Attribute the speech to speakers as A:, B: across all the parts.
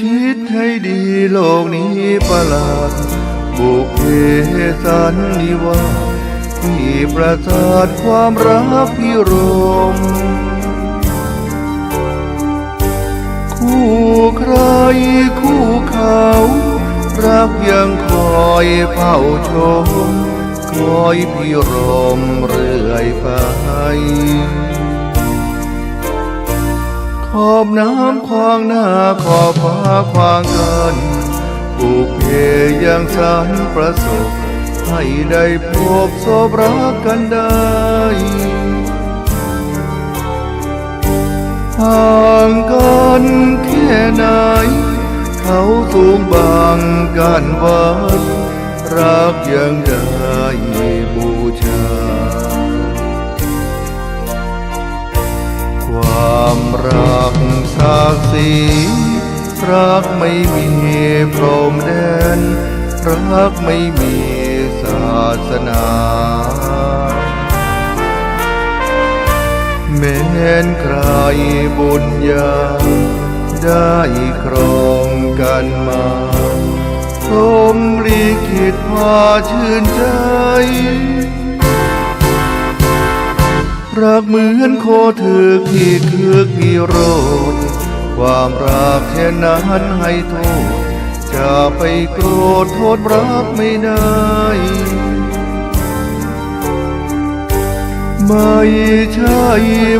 A: คิดให้ดีโลกนี้ประหลาดบุพเพสันนิวาที่ประสาทความรักพิรม คู่ใครคู่เขา รักยังคอยเฝ้าชม คอยพิรมเรื่อยไป ขอบน้ำควางหน้าขอบฟ้าควางกันบุพเพยังสันประสบ ให้ได้พบสบรักกันได้ห่างกันแค่ไหน เขาสูงบางกันไว้รักยังได้บูชา ความรักากสี รักไม่มีพรมแดน รักไม่มีศาสนาแม้นใครบุญญาได้ครองกันมาพรมลิขิตพาชื่นใจ รักเหมือนโคถือที่เคือพี่โรด ความรักแค่นั้นให้โทษ จะไปโกรธโทษรักไม่ได้ ไม่ใช่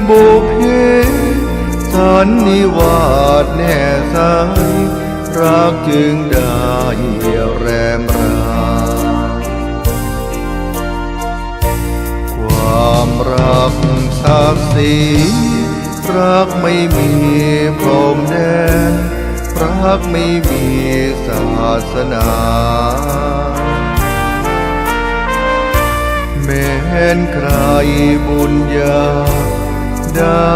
A: บุพเพสันนิวาสแน่สายรักจึงได้แรมราความรักศักดิ์ศรี รักไม่มีพรมแดน รักไม่มีศาสนา แม้นใครบุญญา ได้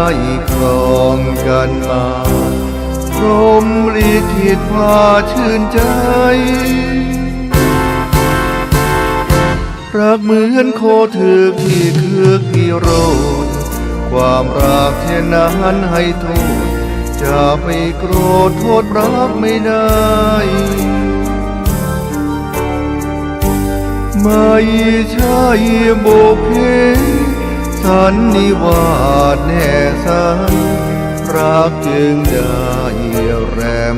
A: ครองกันมาพรมลิขิตพาชื่นใจรักเหมือนโคถือที่คือกิโร ความรักแค่นั้นให้โทษ จะไปโกรธโทษรักไม่ได้ ไม่ใช่บุพเพสันนิวาสแน่สันรักจึงได้แรม